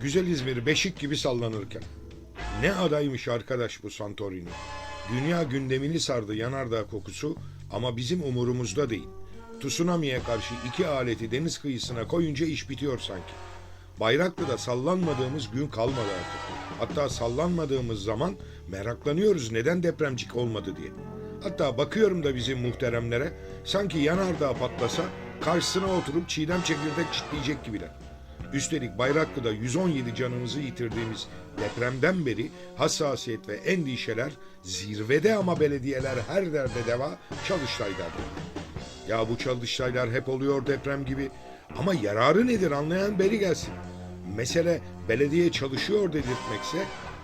Güzel İzmir beşik gibi sallanırken. Ne adaymış arkadaş bu Santorini. Dünya gündemini sardı yanardağ kokusu ama bizim umurumuzda değil. Tsunami'ye karşı iki aleti deniz kıyısına koyunca iş bitiyor sanki. Bayraklı'da sallanmadığımız gün kalmadı artık. Hatta sallanmadığımız zaman meraklanıyoruz neden depremcik olmadı diye. Hatta bakıyorum da bizim muhteremlere sanki yanardağ patlasa karşısına oturup çiğdem çekirdek çitleyecek gibiler. Üstelik Bayraklı'da 117 canımızı yitirdiğimiz depremden beri hassasiyet ve endişeler zirvede ama belediyeler her derde deva Çalıştay'dadır. Ya bu çalıştaylar hep oluyor deprem gibi ama yararı nedir anlayan beri gelsin. Mesele belediye çalışıyor dedirtmekse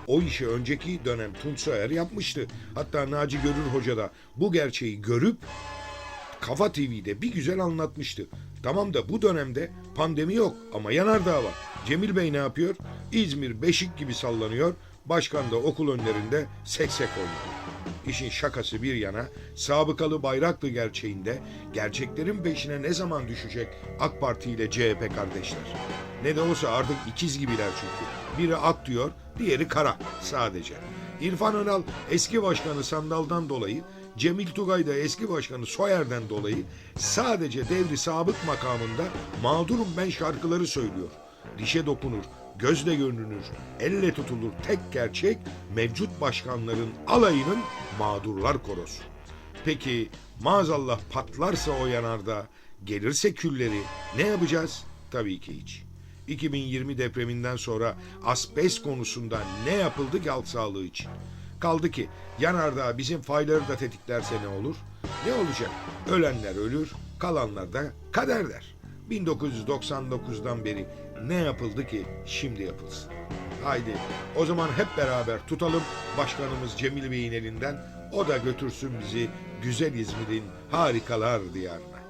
o işi önceki dönem Tunç Soyer yapmıştı. Hatta Naci Görür Hoca da bu gerçeği görüp Kafa TV'de bir güzel anlatmıştı. Tamam da bu dönemde pandemi yok ama yanardağ var. Cemil Bey ne yapıyor? İzmir beşik gibi sallanıyor. Başkan da okul önlerinde seksek oynuyor. İşin şakası bir yana sabıkalı bayraklı gerçeğinde gerçeklerin peşine ne zaman düşecek AK Parti ile CHP kardeşler? Ne de olsa artık ikiz gibiler çünkü. Biri ak diyor, diğeri kara sadece. İrfan Önal eski başkanı Sandal'dan dolayı Cemil Tugay da eski başkanı Soyer'den dolayı sadece devri sabık makamında mağdurum ben şarkıları söylüyor. Dişe dokunur, gözle görünür, elle tutulur tek gerçek mevcut başkanların alayının mağdurlar korosu. Peki maazallah patlarsa o yanarda, gelirse külleri ne yapacağız? Tabii ki hiç. 2020 depreminden sonra asbest konusunda ne yapıldı ki halk sağlığı için? Kaldı ki yanardağ bizim fayları da tetiklerse ne olur? Ne olacak? Ölenler ölür, kalanlar da kader der. 1999'dan beri ne yapıldı ki şimdi yapılsın? Haydi o zaman hep beraber tutalım başkanımız Cemil Bey'in elinden o da götürsün bizi güzel İzmir'in harikalar diyarına.